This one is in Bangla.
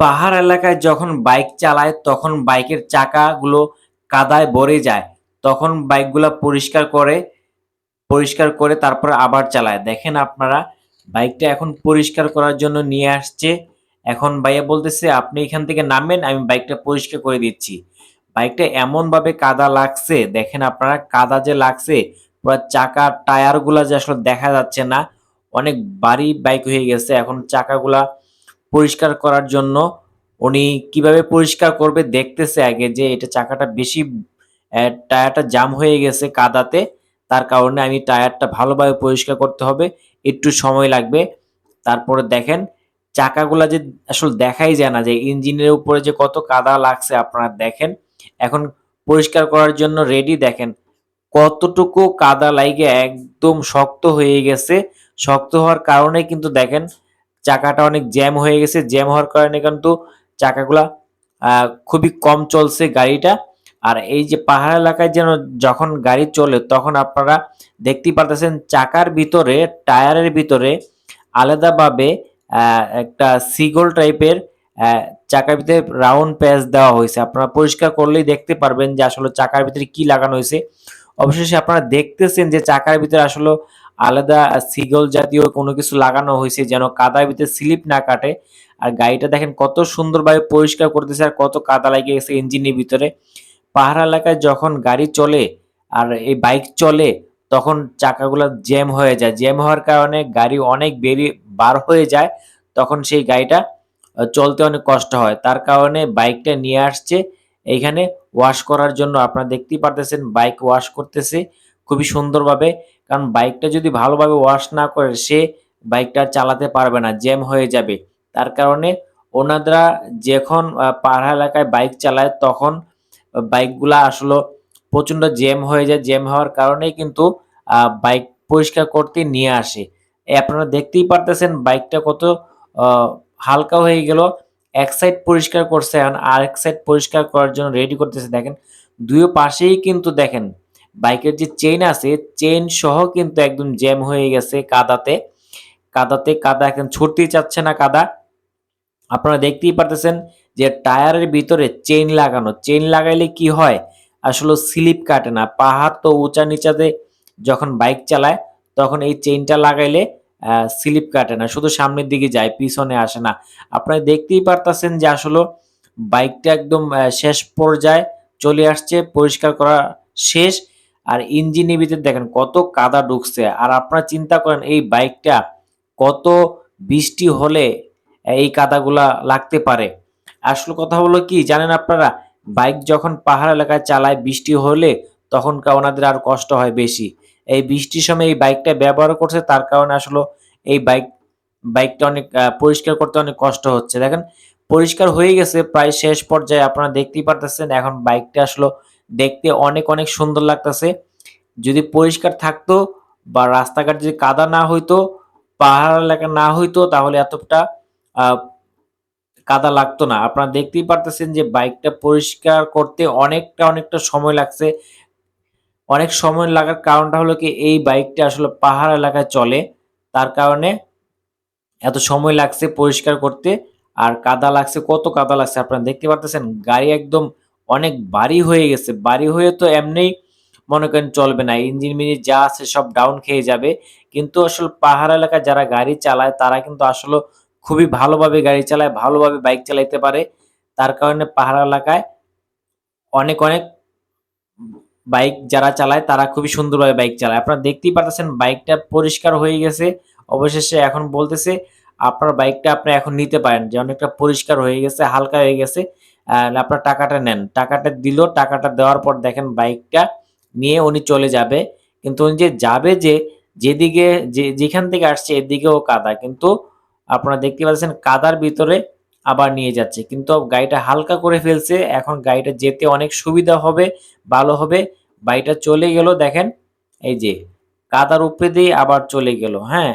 পাহাড় এলাকায় যখন বাইক চালায় তখন বাইকের চাকাগুলো কাদায় ভরে যায়। তখন বাইকগুলো পরিষ্কার করে, পরিষ্কার করে তারপর আবার চালায়। দেখেন আপনারা বাইকটা এখন পরিষ্কার করার জন্য নিয়ে আসছে। এখন ভাইয়া বলতেছে, "আপনি এখান থেকে নামেন, আমি বাইকটা পরিষ্কার করে দিচ্ছি।" বাইকটা এমনভাবে কাদা লাগছে, দেখেন আপনারা কাদা যে লাগছে, পুরা চাকার টায়ারগুলা যে আসলে দেখা যাচ্ছে না। অনেক বাড়ি বাইক হয়ে গেছে। এখন চাকাগুলা পরিষ্কার করার জন্য উনি কীভাবে পরিষ্কার করবে দেখতেছে আগে যে এটা চাকাটা বেশি টায়ারটা জাম হয়ে গেছে কাদাতে। তার কারণে আমি টায়ারটা ভালোভাবে পরিষ্কার করতে হবে। একটু সময় লাগবে। তারপরে দেখেন, চাকাগুলা যে আসলে দেখাই যায় না যে ইঞ্জিনের উপরে যে কত কাদা লাগছে আপনারা দেখেন। এখন পরিষ্কার করার জন্য রেডি দেখেন, কতটুকু কাদা লাইগা একদম শক্ত হয়ে গেছে। শক্ত হওয়ার কারণে কিন্তু দেখেন চাকাটা অনেক জ্যাম হয়ে গেছে। জ্যাম হওয়ার কারণে কিন্তু চাকাগুলা খুবই কম চলছে গাড়িটা। আর এই যে পাহাড় এলাকায় যেন যখন গাড়ি চলে, তখন আপনারা দেখতেই পারতেছেন চাকার ভিতরে, টায়ারের ভিতরে আলাদাভাবে একটা সিগল টাইপের চাকার ভিতরে রাউন্ড প্যাচ দেওয়া হয়েছে আপনারা পরিষ্কার করলেই দেখতে পারবেন যে আসলে চাকার ভিতরে কি লাগানো হয়েছে অবশেষে আপনারা দেখতেছেন যে চাকার ভিতরে আসলে আলাদা সিগল জাতীয় কোনো কিছু লাগানো হয়েছে যেন কাদার ভিতরে স্লিপ না কাটে। আর গাড়িটা দেখেন কত সুন্দরভাবে পরিষ্কার করতেছে আর কত কাদা লেগে গেছে ইঞ্জিনের ভিতরে। পাহাড় এলাকায় যখন গাড়ি চলে আর এই বাইক চলে, তখন চাকাগুলো জ্যাম হয়ে যায়। জ্যাম হওয়ার কারণে গাড়ি অনেক বেরিয়ে বার হয়ে যায়। তখন সেই গাড়িটা চলতে অনেক কষ্ট হয়। তার কারণে বাইকটা নিয়ে আসছে এইখানে ওয়াশ করার জন্য। আপনারা দেখতেই পারতেছেন, বাইক ওয়াশ করতেছে খুবই সুন্দরভাবে। কারণ বাইকটা যদি ভালোভাবে ওয়াশ না করে সে বাইকটা চালাতে পারবে না, জ্যাম হয়ে যাবে। তার কারণে ওনারা যখন পাহাড় এলাকায় বাইক চালায় তখন বাইকগুলা আসলে প্রচণ্ড জ্যাম হয়ে যায়। জ্যাম হওয়ার কারণেই কিন্তু বাইক পরিষ্কার করতে নিয়ে আসে। আপনারা দেখতেই পারতেছেন বাইকটা কত হালকা হয়ে গেল। এক সাইড পরিষ্কার করছে এখন আরেক সাইড পরিষ্কার করার জন্য রেডি করতেছে দেখেন। ২ পাশেই কিন্তু দেখেন বাইকের যে চেইন আছে, চেইন সহ কিন্তু একদম জ্যাম হয়ে গেছে কাদাতে। কাদাতে কাদা এখন ছুটতেই চাচ্ছে না কাদা। আপনারা দেখতেই পারতেছেন যে টায়ারের ভিতরে চেইন লাগানো। চেইন লাগাইলে কি হয়? আসলে স্লিপ কাটে না। পাহাড় তো উঁচা নিচাতে যখন বাইক চালায় তখন এই চেইনটা লাগাইলে স্লিপ কাটে না। শুধু সামনের দিকে যায়, পিছনে আসে না। আপনারা দেখতেই পারতেছেন যে আসলে বাইকটা একদম শেষ পর্যায়ে চলে আসছে। পরিষ্কার করা শেষ। আর ইঞ্জিনের ভিতরে দেখেন কত কাদা ঢুকছে। আর আপনারা চিন্তা করেন, এই বাইকটা কত বৃষ্টি হলে এই কাদাগুলা লাগতে পারে। আসল কথা হলো কি, জানেন আপনারা? বাইক যখন পাহাড় এলাকায় চালায় বৃষ্টি হলে তখন ওনাদের আরও কষ্ট হয় বেশি। এই বৃষ্টির সময় এই বাইকটা ব্যবহার করছে, তার কারণে আসলে এই বাইক, বাইকটা অনেক পরিষ্কার করতে অনেক কষ্ট হচ্ছে। দেখেন, পরিষ্কার হয়ে গেছে, প্রায় শেষ পর্যায়ে আপনারা দেখতেই পারতেছেন। এখন বাইকটা আসলে দেখতে অনেক, অনেক সুন্দর লাগতেছে। যদি পরিষ্কার থাকতো বা রাস্তাঘাট যদি কাদা না হইতো, পাহাড় এলাকা না হইতো তাহলে এতটা কাদা লাগতো না। আপনারা দেখতেই পারতেছেন যে বাইকটা পরিষ্কার করতে অনেকটা, অনেকটা সময় লাগছে। অনেক সময় লাগার কারণটা হলো কি এই বাইকটা আসলে পাহাড় এলাকায় চলে। তার কারণে এত সময় লাগছে পরিষ্কার করতে। আর কাদা লাগছে, কত কাদা লাগছে আপনারা দেখতে পারতেছেন। গাড়ি একদম অনেক বাড়ি হয়ে গেছে। বাড়ি হয়ে তো এমনি মনে করেন চলবে না। ইঞ্জিন মিঞ্জিন যা আছে সব ডাউন খেয়ে যাবে। কিন্তু আসলে পাহাড় এলাকায় যারা গাড়ি চালায় তারা কিন্তু আসলে খুবই ভালোভাবে গাড়ি চালায়, ভালোভাবে বাইক চালাইতে পারে। তার কারণে পাহাড় এলাকায় অনেক, অনেক বাইক যারা চালায় তারা খুবই সুন্দরভাবে বাইক চালায়। আপনারা দেখতেই পারতেছেন বাইকটা পরিষ্কার হয়ে গেছে। অবশেষে এখন বলতেছে, "আপনার বাইকটা আপনি এখন নিতে পারেন। যে অনেকটা পরিষ্কার হয়ে গেছে, হালকা হয়ে গেছে। আপনার টাকাটা নেন।" টাকাটা দিল। টাকাটা দেওয়ার পর দেখেন বাইকটা নিয়ে উনি চলে যাবে। কিন্তু উনি যে যাবে যে, যেদিকে যে যেখান থেকে আসছে এদিকেও কাদা। কিন্তু আপনারা দেখতে পাচ্ছেন কাদার ভিতরে আবার নিয়ে যাচ্ছে। কিন্তু গাড়িটা হালকা করে ফেলছে। এখন গাড়িটা যেতে অনেক সুবিধা হবে, ভালো হবে। গাড়িটা চলে গেল দেখেন। এই যে কাদার উপরে দিয়ে আবার চলে গেল। হ্যাঁ?